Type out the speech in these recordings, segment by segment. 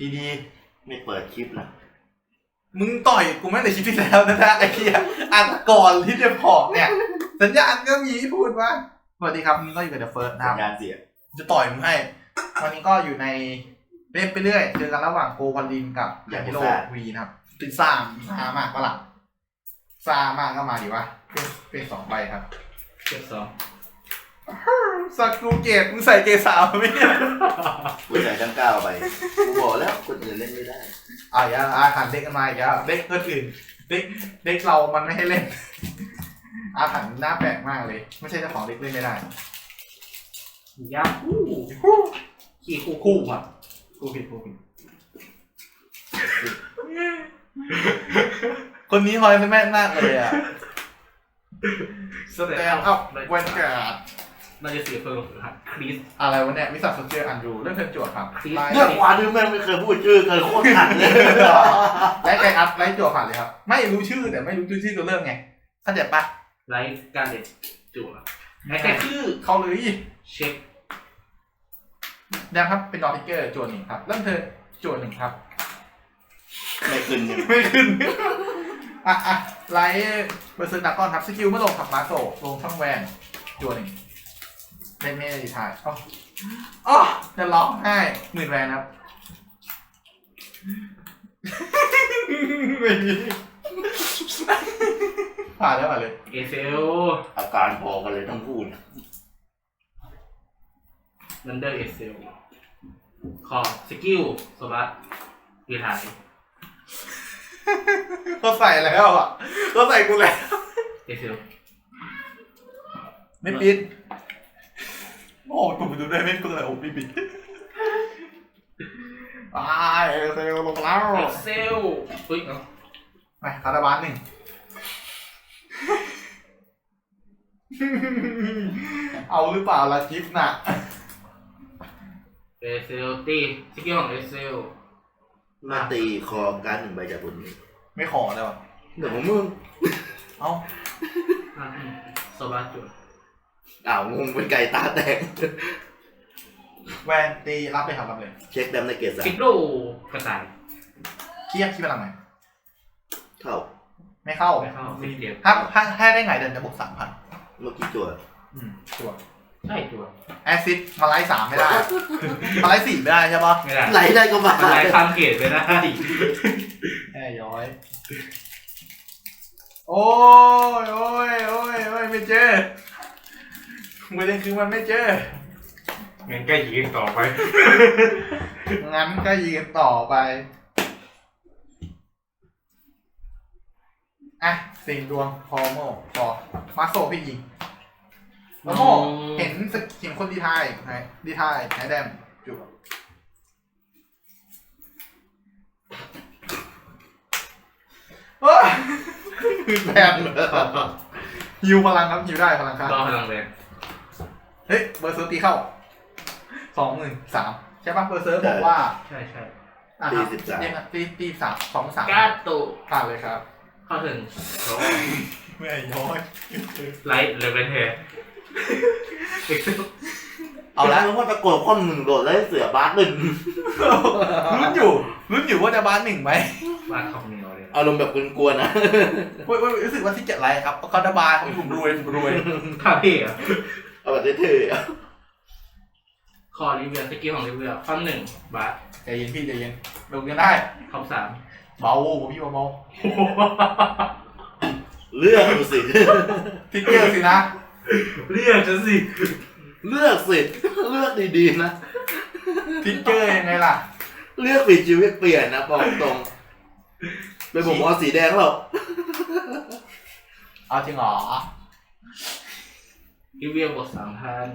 ดีไม่เปิดคลิปนะๆมึงต่อยกูไม่แต่คลิปที่แล้วนะนะไอ้เหี้ยอันก่อนที่จะพอกเนี่ย สัญญาณก็มีพูดว่าสวัสดีครับนี่ก็อยู่กับเดอะเฟิร์สนะคสัรับญญาณเสียจะต่อยมึงให้วันนี้ก็อยู่ในเล่นไปเรื่อยเจอกันระหว่างโกวันลินกับยากิโรวีนะครับติดซ่ามซ่ามากปะล่ะซ่ามากก็มาดิวะเป็นเป็นสองใบครับ เก็บสอง สักกูเกตมึงใส่เกสาวไหมเนี่ยกูใส่ทั้งเก้าไป กูบอกแล้วคนอื่นเล่นไม่ได้ อะอย่าอาถรรพ์เด็กกันมาอีกแล้วเด็กคนอื่นเด็กเด็กเรามันไม่ให้เล่น อาถรรพ์หน้าแปลกมากเลย ไม่ใช่เจ้าของเด็กเล่นไม่ได้ยาคู่ขี่คู่คู่ครับกูผิดกูผิดคนนี้ฮอยแม่นมากเลยอะสแตนด์อัพแวนการ์ด น่าจะเสียเพิ่มครับคริส อะไรวะเนี่ยวิสัทโซเชียลอันรูเรื่องเทิร์นจวดครับคริสไลเรื่องวาดื้อแม่งไม่เคยพูดชื่อเคยโคตรขัดเลยไลท์ไกอัพไลท์จวดผ่านเลยครับ ไม่รู้ชื่อแต่ไม่รู้ชื่อตัวเรื่องไงเข้าใจปะไลท์การเด็ดจั่วไอ้แค่คือเขาเลยเช็คนะครับเป็นดอทิกเกอร์จวดหนึ่งครับเริ่มเทิร์นจวดหนึ่งครับ ไม่ขึ้นเนี่ยไม่ขึ้น อะอะไลท์เบอร์เซอร์ดากอนครับสกิลเมื่อลงขับมาโซลงช่องแวนจวดหนึ่ง เล่นไม่ได้ดีทายอ๋ออ๋อจะร้องไห้หมื่นแวนครับไม่มีผ่านแล้วผ่านเลยเอเซลอาการพอกันเลยต้องพูดนันเดอร์เอเซลคอสกิลสวัสดรีไทายเขาใส่แล้วอะเขาใส่กูแล้วเอเซลไม่ปิด โอ้กูไปดูได้ไม่กูเลยโอ้ไม่ปิดอ่าเออเซลลงแล้วเอเซลอุ้ยเอ้าไปคาราบานหนึ่งเอาหรือเปล่าล่ะกิฟต์น่ะเอเซลตีสกิลของเอเซลมาตีคอการดหนึ่งใบจากบนนี้ไม่ขอเลยวะเดี๋ยวของมึง เอ้าอะสวัสดจั่ว อ้าวงงเป็นไก่ตาแตก แวนตีรับเลยครับรับเลยเช็คดำในเกตสาฟิมกโดกระต่ายเคียบคิดพลังไหนเข้าไม่เข้าไม่เข้าไม่เดียวถ้าถ้าให้ได้ไงเดินจะบวกสามพันเมื่อกี้จั่วอืมชัวร์ใช่จั่วแอซิดมาไล่สามไม่ได้ มาไล่สี่ไม่ได้ใช่ปะไม่ได้ไหลได้ก็มามันไล่ข้ามเกตไม่ได้แอย้อย โอ้ยโอ้ยโอ้ยโอ้ยไม่เจอ ประเด็นคือมันไม่เจอ งั้นก็ยิงต่อไป งั้นก็ยืนต่อไป อะสิงดวงพอโมพอมาโซพี่ยิงแล้วโมเห็นสกเห็นคนดีทายไหนดีทายไหนแดมจุบเฮ้ยแบนฮิวพลังครับฮิวได้พลังครับ รอพลังแรง เฮ้ยเบอร์เซิร์ฟตีเข้าสองหมื่นสามใช่ปะเบอร์เซิร์ฟบอกว่าใช่ใช่อะครับเนี่ยนะตีตีสามสองสามกาโตผ่านเลยครับเข้าถึงโดไม่ย้อยไลท์เลเวนเทเอ็กซ์เอาแล้วว่าตะโกนข้อมหนึ่งโดดแล้วให้เสือบาสหนึ่งลุ้นอยู่ลุ้นอยู่ว่าจะบ้านหนึ่งไหมวาดคอมเนียเลยอารมณ์แบบกวนๆนะเว้ยเว้ยรู้สึกว่าที่เจ็ดไรครับเขาจะบาร์ของผมรวยผมรวยท่าเท่อะ เอาแบบเท่ๆอะคอรีเวียสกิลของรีเวียคอมหนึ่งบาทใจเย็นพี่ใจเย็นลงกันได้คอมสามเบาพี่เบาเลือกดูสิ ๆทิกเกอร์สินะเรียกฉันสิเลือกสิ เลือกดีๆนะ ทิกเกอร์ยังไงล่ะ เลือกปิดชีวิตเปลี่ยนนะบอกตรงเป็นผมเอาสีแดงหรอกเอาจริงเหรอ รีเวียบวกสามพัน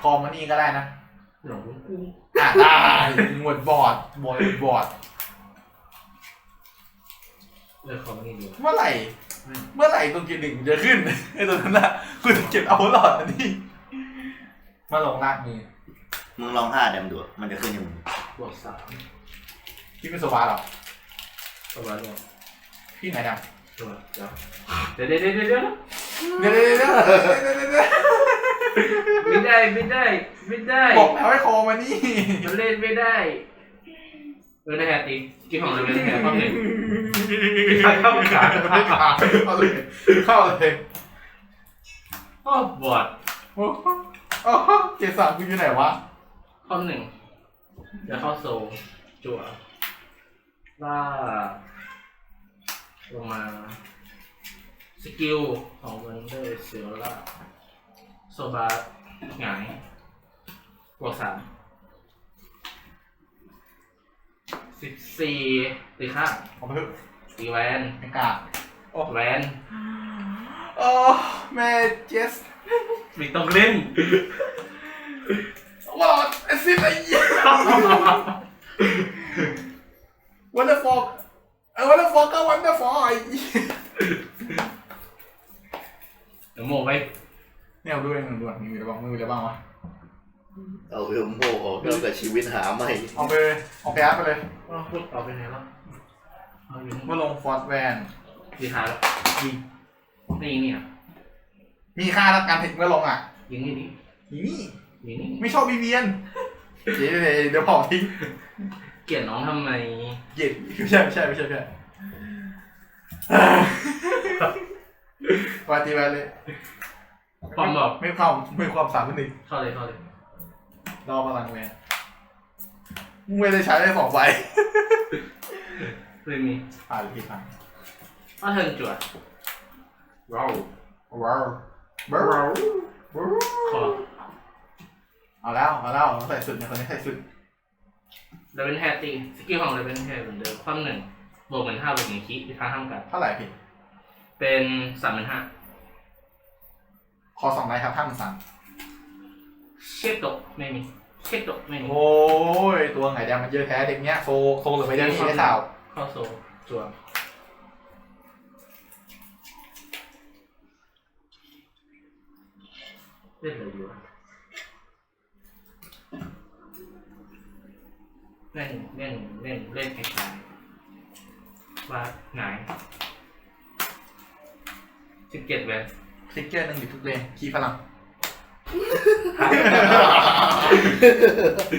คอมันนี่ก็ได้นะหลงกุ้งอะได้หมวดบอร์ดบอร์ดบอร์ดเลือกคอมนี่ดูเมื่อไหร่ เมื่อไหร่ตรงกีหนึ่งจะขึ้นไอ้ตัวนั้นน่ะกูจะเก็บเอาหลอดอันนี้ มาลงลากมือมึงลองห้าแดมดูมันจะขึ้นยังไงบวกสามพี่เป็นโซฟาเหรอสบายเลยพี่ไหนดตัวเดี๋ยวเดี๋ยวเดี๋ยวเดี๋ยวเดี๋ยวำ เดี๋ยวเดี๋ยวเดี๋ยวเดี๋ยวเดี๋ยวเดี๋ยวเดี๋ยวไม่ได้ไม่ได้ ไม่ได้บอกแล้วให้คอมานี่มันเล่นไม่ได้เป็นแฮร์ตีสกิลของเราเป็นแฮร์ข้อหนึ่งเข้าขาไม่ขาดเข้าเลยเข้าเลยก็บวชโอ้โหโอ้โหเกสามกูอยู่ไหนวะข้อหนึ่งจะเข้าโซลจั่วล่าลงมา สกิลของวันเดอร์เซลล่าโซบาร์หงายบวกสามสิบสี่ตีข้างเอาไปเถอะตีแวนไม่กล้าแวนโอ้แม่เจสมีต้องเล่นว่าไอ้ซิไอ้เหี้ยวันเดอร์ฟอกเออวันเดอร์ฟอกก็วันเดอร์ฟอกไอ้เหี้ยเดี๋ยวโมไปเนี่ยเอาดูเองดูอะมีอะไรบ้างมีอะไรบ้างวะเอาเอลโมออกแล้วกับชีวิตหาใหม่เอาไปเอาไปอัพไปเลยอ้าวพูดต่อไปไหนแล้วเอาอยู่นี่เมื่อลงฟอร์สแวนดีท้ายแล้วยิงไม่ยิงนี่อะมีค่ารับการถึงเมื่อลงอะยิงนี่ดิยิงนี่ยิงนี่ไม่ชอบบีเวียนเดี๋ยวเดี๋ยวเดี๋ยวเผาทิ้งเกลียดน้องทำไม เกลียดไม่ใช่ไม่ใช่ไม่ใช่ไม่ใช่ วาตีไปเลยความบอกไม่ความไม่ความสามเป็นหนึ่งเข้าเลยเข้าเลยรอพลังแวนมึงไม่ได้ใช้ได้สองใบเลยมีอ่านผิดทางว่าเทิร์นจั่วว้าวว้าวว้าวว้าวคอเอาแล้วเอาแล้วใส่สุดเนี่ยคนนี้ใส่สุดเดวินแฮร์ตีสกิลของเดวินแฮร์เหมือนเดิมความหนึ่งบวกเหมือนห้าบวกหนึ่งคีที่ท้าห้ามกันเท่าไหร่พี่ เป็นสามหมื่นห้าคอสองไลท์ครับห้าหมื่นสามเช็คตกไม่มีเช็คตกไม่มีโอ้ย ตัวไงแดงมันเยอะแท้เด็กเนี้ยโซโซหรือไม่ได้นี่ได้ข่าวเข้าโซลจั่วเล่นเลยดีวะเล่นเล่นเล่นเล่นคล้ายๆว่าหงาย สิบเจ็ดแวนคลิกเกอร์หนึ่งอยู่ทุกเลนคีย์พลัง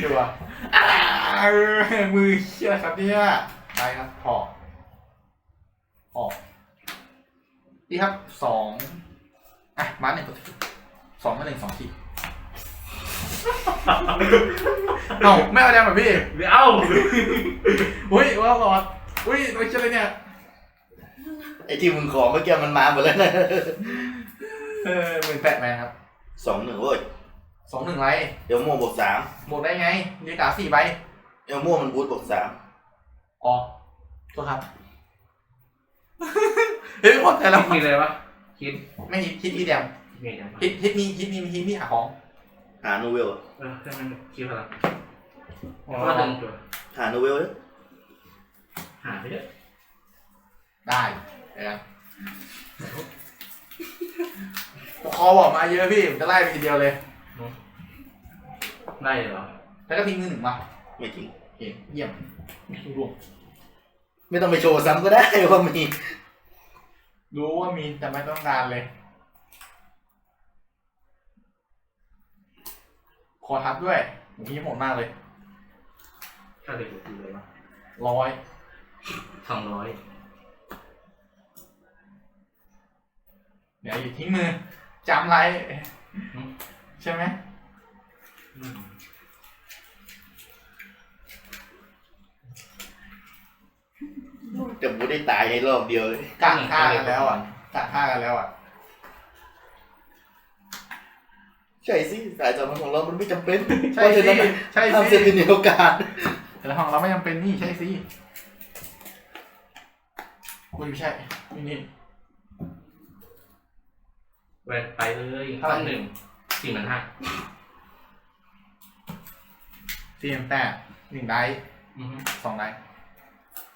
ดูว่ามือเชี่ยครับเนี่ยไปครับพอออกดีครับสองอะมาหนึ่งกดสองมาหนึ่งสองขีดเอ้าไม่เอาแดงแบบพี่เดี๋ยวอุ้ยว่าหลอดอุ้ยตัวเชี่ยเลยเนี่ย ไอ้ที่มึงขอเมื่อกี้มันมาหมดแล้วนะเออหมื่นแปดแมนครับสองหนึ่งเว้ยสองหนึ่งไรเอลโมบวกสามบวกได้ไงยืนกาสี่ใบเอลโมมันบูทบวกสามอ๋อโทษครับ เฮ้ยหมดแต่แล้วมีอะไรวะคิดไม่ฮิตฮิตอีเดียมมีอะไรวะฮิตฮิตมีฮิตมีฮิตมีหาของหาโนเวลอะเออให้มันคิดพลังว่าเดินจั่วหาโนเวลเลยหาไปเถอะได้ เดี๋ยวนะคอบอกมาเยอะพี่ผมจะไล่ไปทีเดียวเลย ได้เหรอ แล้วก็ทิ้งมือหนึ่งมาไม่จริง โอเคเยี่ยมรวมไม่ต้องไปโชว์ซ้ำก็ได้ว่ามี รู้ว่ามีแต่ไม่ต้องการเลยคอทับด้วยผมนี่โหดมากเลยถ้าเด็กดูเลยวะร้อยสองร้อย เดี๋ยวอยู่ทิ้งมือจำไรใช่ไหมจะบูทได้ตายในรอบเดียวเลยกะฆ่ากันแล้วอะกะฆ่ากันแล้วอะใช่สิสายจำของเรา มันไม่จำเป็นใช่เพราะฉะสินั้นใช่ทำเซสินติเนลการแต่ของเราไม่จำเป็นนี่ใช่สิคุยไม่ใช่นี่นี่ แวนไปเลยเท่าไหร่ข้อหนึ่งสี่หมื่นห้าซีเอ็มแปดหนึ่งไดส์อือฮึสองไดส์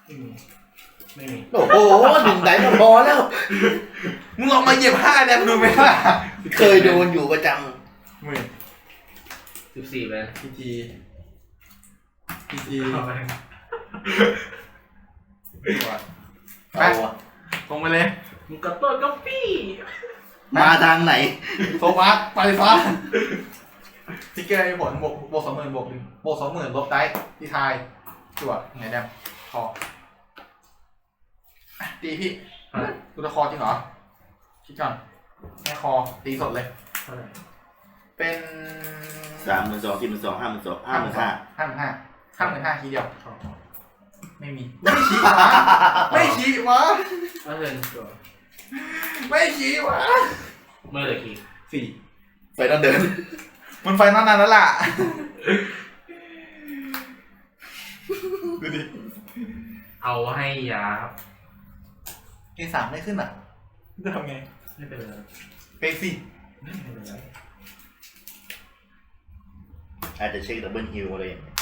ไม่มีไม่มีโอ้โหหนึ่งไดก็พอแล้ว มึงลองมาเหยียบห้าแดมดูไหมล่ะเคยโดนอยู่ประจหมื่นสิบสี่แวนพีจีพีจีเอาไปตัวำเอาอะตรงไปเลย มึงก็ต้นก็ปี้ มาทางไหน โซบัสไปฟ้าสติ๊กเกอร์มีผลบวกบวกสองหมื่นบวกหนึ่งบวกสองหมื่นลบได้ที่ทายจวดไงแดมคออะตีพี่เท่าไหร่ดูตะคอจริงเหรอ คิดก่อนแม่คอตีสดเลย เท่าไหร่เป็นสามหมื่นสองสี่หมื่นสองห้าหมื่นสองห้าหมื่นห้าห้าหมื่นห้าห้าหมื่นห้าทีเดียวเข้าไม่มี ไม่ชี้วะไม่ชี้วะแล้วเทิร์นจัว ไม่ชี้วะเมื่อไหร่กี่สี่ไปต้องเดิน มันไฟนานๆแล้วล่ะ ดูดิเอาให้ยาครับเอสามไม่ขึ้นอะจะทำไงไม่เป็นไรเปกซี่ไม่เป็นไรอาจจะเช็คดับเบิลฮิลอะไรอย่างเงี้ย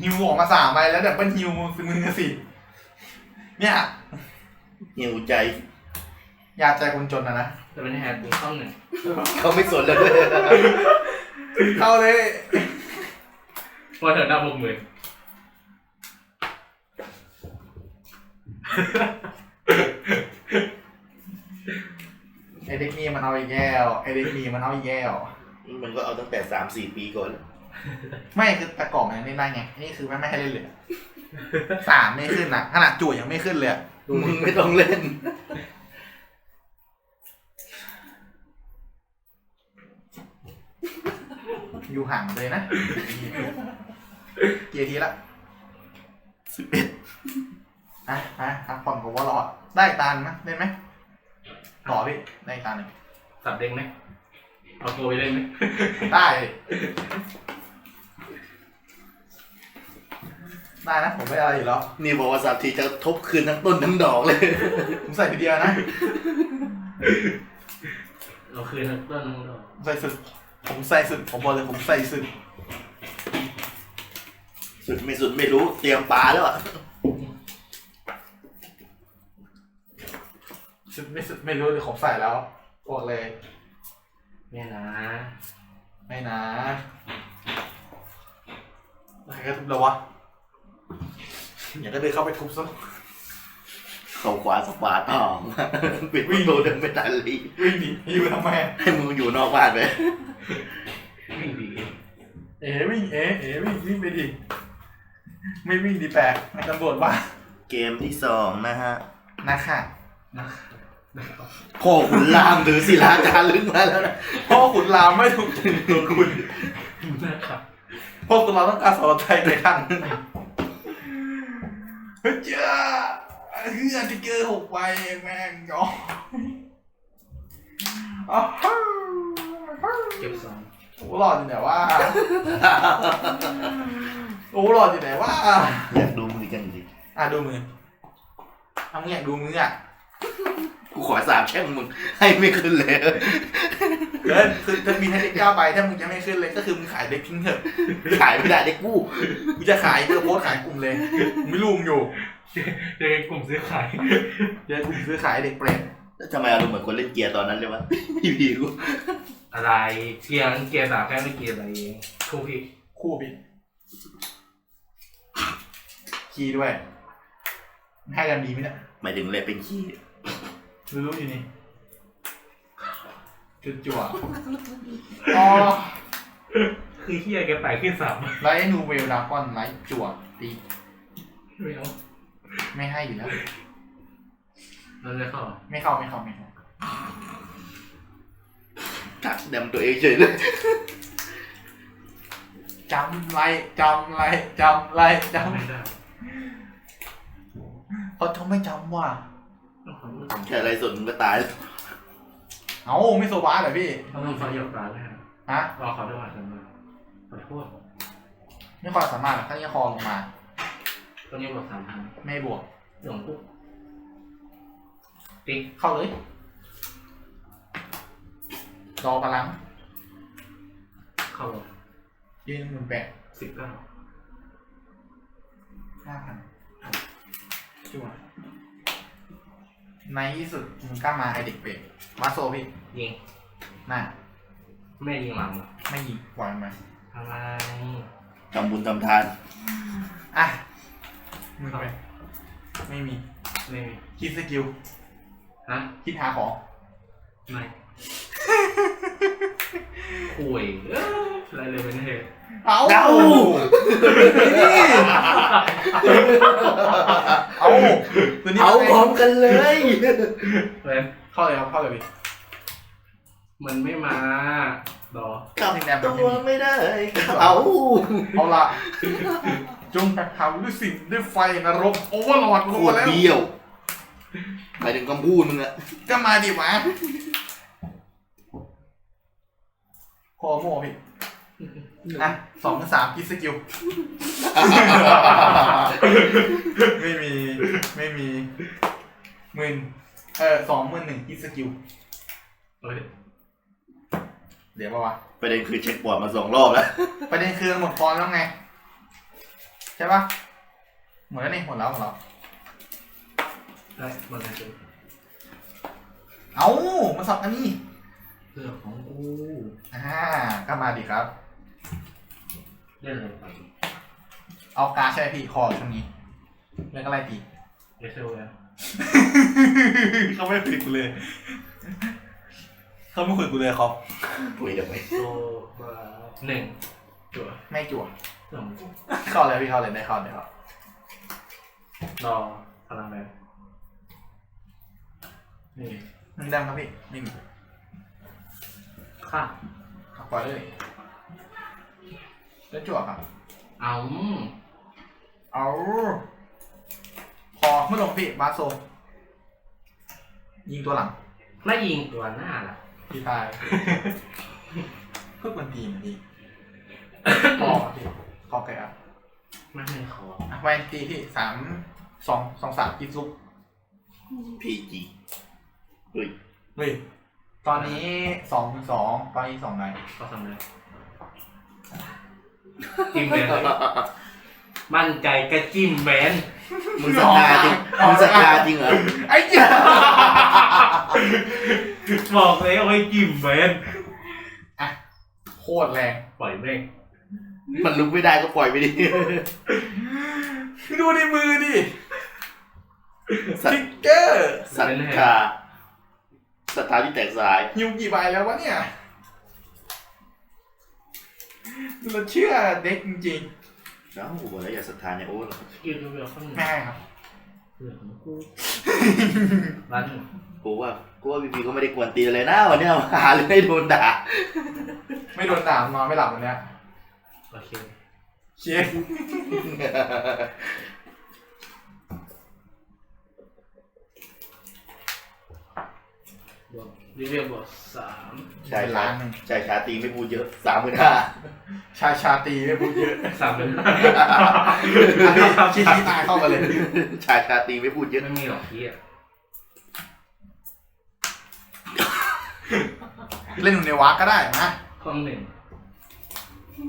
ฮิวออกมาสามใบแล้วดับเบิลฮิวคือมึงอะสิเนี่ยฮิวใจ ยาใจคนจนนะนะจะเป็นแฮร์บูต้องหนึ่งเขาไม่สนแล้วด้วยเข้าเลยพอเถิดหน้าบกมือไอเด็กนี่มันเอาอีกแย่วไอเด็กนี่มันเอาอีกแย่วมันก็เอาตั้งแต่สามสี่ปีก่อนแล้วไม่คือแต่ก่อนมันเล่นได้ไง นี่คือไม่ไม่ให้เล่นเลยสามไม่ขึ้นนะขนาดจู่ยังไม่ขึ้นเลยอะมึงไม่ต้องเล่น อยู่ห่างเลยนะ เกียร์ทีละสิบเอ็ดอะอะพักผ่อนผมว่ารอดได้ตานไหมได้ไหมต่อพี่ได้ตานหนึ่งสับเด้งไหมเอาตัวไปเล่นไหมได้ ได้นะผมไม่อะไรอยู่แล้วนี่บอกว่าสามทีจะทบคืนทั้งต้นทั้งดอกเลย ผมใส่ทีเดียวนะ เราคืนต้นนึงดอกผมใส่สุด ผมใส่สุดผมบอกเลยผมใส่สุด สุดไม่สุดไม่รู้เตรียมปลาแล้วอะสุดไม่สุดไม่รู้เลยผมใส่แล้วบอกเลย เนี่ยนะไม่นะใครก็ทุบแล้ววะ อยากก็เดินเข้าไปทุบซะ เขาขวาสปาต่อปิดวิ่งโดเดินไม่ทันเลยวิ่งดิอยู่ทำไมให้มึงอยู่นอกบ้านไปวิ่งดีเอ๋วิ่งเอ๋เอ๋วิ่งวิ่งไปดิไม่วิ่งดีแปลกให้ตำรวจว่า เกมที่สองนะฮะนะค่ะนะพ่อขุนรามหรือศิลาจารึกมาแล้วนะพ่อขุนรามไม่ถูกใจตัวคุณนะครับพ่อขุนรามต้องการสอนใจในทันเฮ้ยเจ้า เฮือติ๊กเกอร์หกใบแม่งอ๋ออ้าวเก็บสองโอ้หลอดอยู่ไหนว่าโอ้หลอดอยู่ไหนว่าอยากดูมือกันดิอะดูมือทำมึงอยากดูมืออะกูขอสามแช่งมึงให้ไม่ขึ้นเลยเกินคือจะมีให้เด็กเก้าใบถ้ามึงยังไม่ขึ้นเลยก็คือมึงขายเด็กทิ้งเถอะขายไม่ได้ได้กู้กูจะขายเพื่อโพสต์ขายกลุ่มเลยมึงไม่รู้มึงอยู่ เจอกลุ่มซื้อขายเดี๋ยวกลุ่มซื้อขายเด็กเปรตแล้วทำไมอารมณ์เหมือนคนเล่นเกียร์ตอนนั้นเลยวะพี่พีกูอะไรเกียร์เกียร์สามแค่ไม่เกียร์อะไรเองทูพี่คู่บิดคีย์ด้วยมันให้กันดีไหมเนี่ยหมายถึงเลยเป็นขี้รู้รู้อยู่นี่จุดจั่วอ๋อคือเฮียแกแตกขึ้นสามไลท์นูเวลดากอนไลท์จั่วตีไม่เอา ไม่ให้อยู่แล้วเราจะเข้าไม่เข้าไม่เข้าไม่เข้ากัดดำตัวเองเฉยเลยจำไรจำไรจำไรจไม่ได้ำเขาทำไม่จำว่ะแค่อะไรสนมึงก็ตายแล้วเอาไม่โซบาเหรอพี่ต้องมีไฟหยดตาด้วยฮะฮะรอเขาด้วยกันมาขอโทษไม่ความสามารถหรอกถ้านี้คอลงมา ตอนนี้บอกสามพันไม่บวกหลงปุ๊บติ๊กเข้าเลยรอพลังเข้ายืนหมื่นแปดสิบเก้าห้าพันจั่วในที่สุดมึงกล้ามาไอเด็กเป็ดมาโซพี่ยิงหน้าไม่ยิงหลังเหรอไม่ยิงปล่อยมันมาอะไรทำบุญทำทาน อะ มึงไปไม่มีไม่คิดสกิลฮะคิดหาของไม่คุยเอ้ยไรเลยเป็นเหตุเอาเอ้าเอาตัวนี้เอาไงพร้อมกันเลยเว้นเข้าเลยครับเข้าเลยพี่มันไม่มาดอกลับตัวไม่ได้ เอาเอาละ จงแผดเผาด้วยสิ่งด้วยไฟนรกโอเวอร์ลอดโครัวตรแล้วเบี้ยวหมายถึงคำพูดมึงอะก็มาดิวะคอโม่พี่อะสองสามกิสกิล ไม่มี ไม่มีหมื่นเออสองหมื่นหนึ่งกิสกิล เฮ้ยเดี๋ยวป่าวะ ประเด็นคือเช็คบอร์ดมาสองรอบแล้ว ประเด็นคือหมดพรแล้วไง ใช่ปะหมดแล้วนี่หมดแล้วหมดแล้วได้มันอะไรเป็นเอ้ามาสับอันนี้เรื่องของกูอ่าก็มาดิครับ เล่นอะไรไปเอาการดใช่ไหมพี่คอช่วงนี้เรื่องอะไรตีเอสเอลแล้วเขาไม่คุยกูเลย เขาไม่คุยกูเลยครับคุยกันไหมโซบาหนึ่ง จั่วไม่จั่วเรื่องของกูเข้าเลยพี่เข้าเลยได้เข้าได้เข้ารอพลังแรงนี่หนึ่งดังครับพี่ไม่มีค่าขับปล่อยเลยแล้วจั่วครับ เอาเอาพอเมื่อลงพี่บาสโซยิงตัวหลัง ไม่ยิงตัวหน้าล่ะพี่พายเพื่อคนทีมพี่พอ ครับพี่ขอแกอะไม่ให้ขออะไปตีพี่สามสองสองสามกิซุปพีจีเฮ้ยเฮ้ยตอนนี้สองสองตอนนี้สองไหนก็ทำเลยจิ้มแบนเลยมั่นใจก็จิ้มแบนมึงศรัทธาจริงมึงศรัทธาจริงเหรอไอ้เจ้าบอกเลยว่าให้จิ้มแบนโคตรแรงปล่อยแม่ง มันลุกไม่ได้ก็ปล่อยไปดิดูในมือดิศรัทติ๊กเกอร์ศรัทธาศรัทธาที่แตกสลายยิวกี่ใบแล้ววะเนี่ยเราเชื่อเด็กจริงเอ้ากูบอกแล้วอย่าศรัทธาในโอ้หรอกสกิลเรียวๆข้างหๆนึ่งแม่ครับเรื่องของกูรันกูว่ากูว่าพีพีก็ไม่ได้กวนตีนอะไรนะวันเนี้ยหาเรื่องให้โดนด่า ไม่โดนด่านอนไม่หลับวันเนี้ยโอเคเชียร์บวกรีเวียบวกสามใช่เป็นชาล้านหนึ่งใช่ชาตรีไม่พูดเยอะสามหมื่นห้าชายชาตรีไม่พูดเยอะสามเป็นอันนี้ชี้ชี้ตายเข้ามาเลย ชายชาตรีไม่พูดเยอะไม่มีหรอกพี่อะเล่นอยู่ในวาร์กก็ได้นะข้อหนึ่ง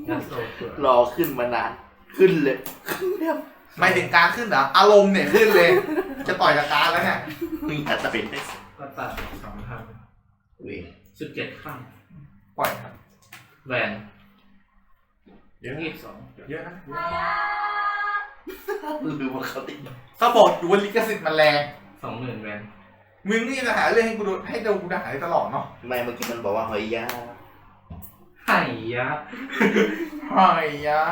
งั้นโซตัวรอขึ้นมานาน ขึ้นเลยไม่ถึงการขึ้นเหรอ อารมณ์เนี่ยขึ้นเลย จะต่อยกับการแล้วเนี่ย มึงอาจจะเป็นได้ก็ตัดสองพันเว้ยสิบเจ็ดข้างปล่อยครับแหวนเยอะยี่สิบสองเยอะนะลืมว่าเขาติดเขาบอกอยู่ว่าลิขสิทธิ์มันแรง สองหมื่นแหวนมึงนี่จะหาเรื่องให้กูดูให้ดูกูด่าได้ตลอดเนาะ ไม่เมื่อกี้มันบอกว่าหอยยา ไห่ยะเฮ้ยยะ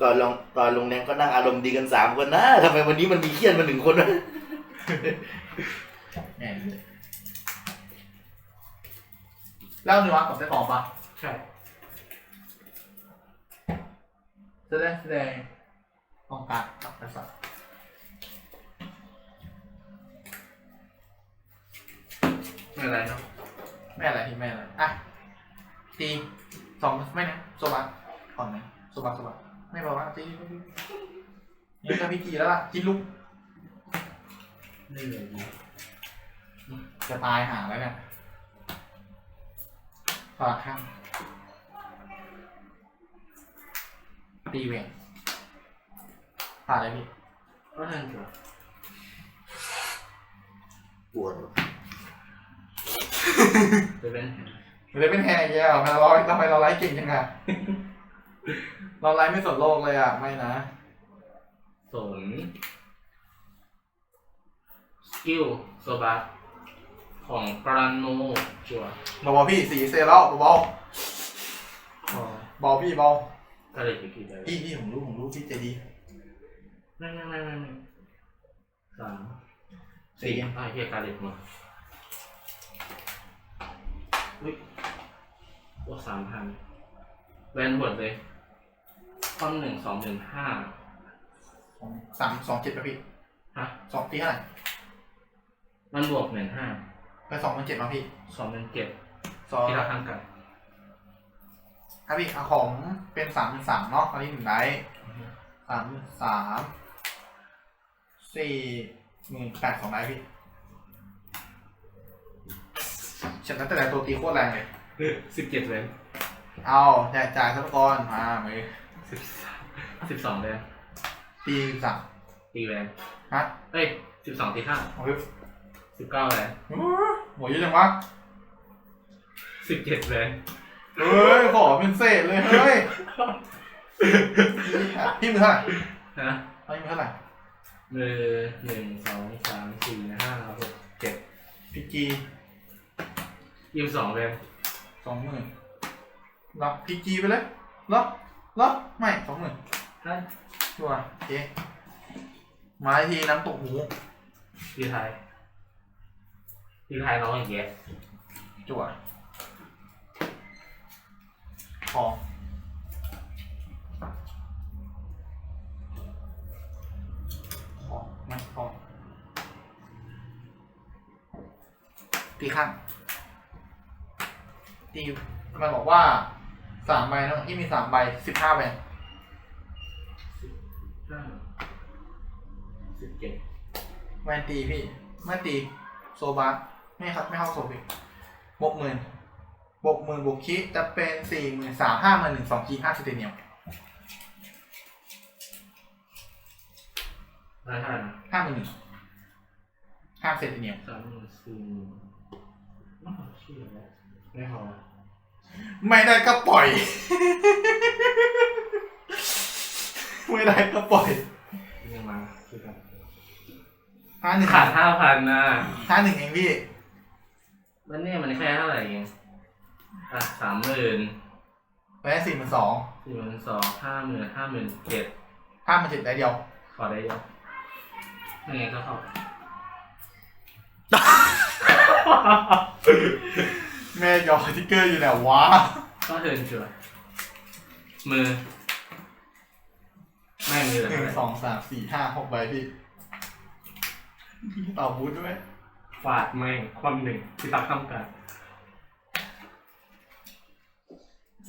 ตอนลงตอนลงแดงก็นั่งอารมณ์ดีกันสามคนนะทำไมวันนี้มันมีเครียดมาหนึ่งคนวะแหม่เล่าในวัดกับเจ้าของปะใช่แสดงแสดงต้องการกับกษัตริย์ไม่เป็นไรเนาะไม่อะไรที่ไม่อะไรอะ ตีสองไม่นะโซบัสก่อนไหมโซบัสโซบัสไม่บอกว่าตีนี่ก็พิธีแล้วล่ะกินลูกไม่เหลือดีจะตายหาแล้วเนี่ยฝากข้างตีเวงผ่านเลยพี่ก็ทันจั่วปวดวะจะเป็น เลยเป็นแฮร์แย่ทำไมเราทำไมเราไลฟ์เก่งจังอะเราไลฟ์ไม่สนโลกเลยอะ ไม่นะ สนสกิลโซบาของปราโนจั่วบอกว่าพี่สีเซแล้วบอกบอลพี่บอลก็เลยกี่ใบพี่พี่ผมรู้ผมรู้พี่ใจดีไม่ไม่ไม่ไม่ไม่สามสี่อ่าเฮียการเด็ดมา อุ้ยโอ้สามพันแวนหวดเลยข้อหนึ่งสองหนึ่งห้าสองสามสองเจ็ดป่ะพี่ฮะสองตีเท่าไหร่มันบวกหนึ่งห้าไปสองเป็นเจ็ดป่ะพี่สองเป็นเจ็ดสองที่เราทำกันครับพี่เอาของเป็นสามเป็นสามเนาะตอนนี้หนึ่งไดส์สามสามสี่หมื่นแปดสองไดส์พี่ฉันนั้นแต่ละตัวตีโคตรแรงเลย สิบเจ็ดแวนเอาจ่ายจ่ายทรัพยากรมามือสิบสามสิบสองแวนตีสามตีแวนฮะเอ้ยสิบสองตีห้าโอ้ยสิบเก้าแวนโหเยอะจังวะสิบเจ็ดแวนเฮ้ยขอเป็นเศษเลยเฮ้ยพี่มือเท่าไหร่ฮะพี่มือเท่าไหร่มือหนึ่งสองสามสี่ห้าหกเจ็ดพีจียี่สิบสองแวน สองหมื่นรับพีจีไปเลยรับรับไม่สองหมื่นห้าชัวร์โอเคมาอีกทีน้ำตกหูตีไทยตีไทยน้องอย่างเงี้ยจั่วพอพอไม่พอตีข้าง ตีมันบอกว่าสามใบเนอะที่มีสามใบสิบห้าใบห้าสิบเจ็ดแวนตีพี่ไม่ตีโซบาไม่ครับไม่เข้าโซบิบวกหมื่นบวกหมื่นบวกคิจะเป็นสี่หมื่นสามห้าหมื่นหนึ่งสองคีห้าสเตเนียมได้เท่าไหร่นะห้าหมื่นหนึ่งห้าเซนติเนียมสามหมื่นสี่หมื่นอ้าวเชี่ยแล้ว ไม่พอไม่ได้ก็ปล่อย ไม่ได้ก็ปล่อยยังมาคือกันห้าหนึ่งขาดห้าพันนะห้าหนึ่งเองพี่ มันเนี่ยมันแค่เท่าไหร่เองอะสามหมื่นไปได้สี่หมื่นสองสี่หมื่นสองห้าหมื่นห้าหมื่นเจ็ดห้าหมื่นเจ็ดได้เดียว ขอได้ยังไม่งั้นก็เข้า แม่ยอทิกเกอร์อยู่ไหนวะก็เทิร์นชัวร์มือ ไม่มือหเลนึ่งยสองสามสี่ห้าหกใบพี่พี่ต่อบูธด้วยฟาดแม่งความหนึ่งที่ตักทำกัน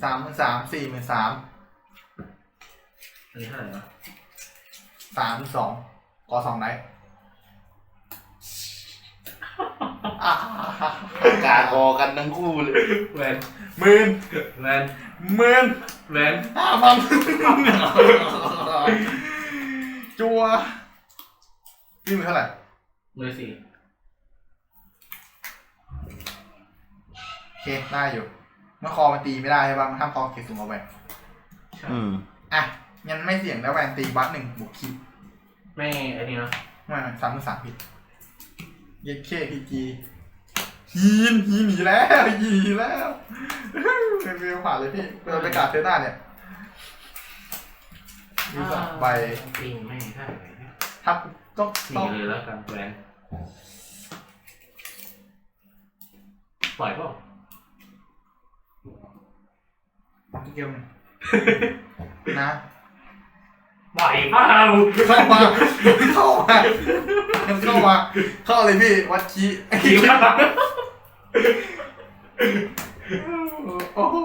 สามหมื่นสามสี่หมื่นสามอันนี้เท่าไหร่วะสามสองกอสองไนท์อ่า การคอกันทั้งคู่เลยแวนหมื่นแวนหมื่นแวนห้าพันจัวพี่มือเท่าไหร่มือสี่โอเคได้อยู่ เมื่อคอมันตีไม่ได้ใช่ป่ะมันห้ามคอเกตสูงเอาแหวนใช่อืมอะงั้นไม่เสี่ยงแล้วแหวนตีบัตหนึ่งบวกคิดไม่ไอ้นี่เนอะไม่ไม่สามมือสามผิด เย็ดเคพีจีฮีนฮีนหนีแล้วฮีนหนีแล้วเป็นเวลผ่านเลยพี่เราไปกาดเทอร์หน้าเนี่ยมีสองใบจริงไม่ใช่ทับต้องสี่ต้องเลยแล้วกันแวนปล่อยเปล่าเกี่ยวหนึ่งนะ ปล่อยเปล่าเข้ามาเข้ามาเข้ามาเข้าเลยพี่วัดคีคิวครับโอ้โห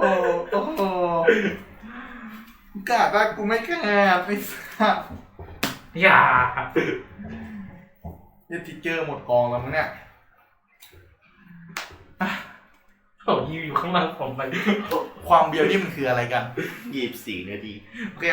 โอ้โหกาดว่ากูไม่กล้าไปสัตว์อย่าเนี่ยทิกเกอร์หมดกองแล้วมั้งเนี่ย เขายิวอยู่ข้างหล่างผมไปความเบียวนี่มันคืออะไรกัน ยี่สิบสี่นาที โอเค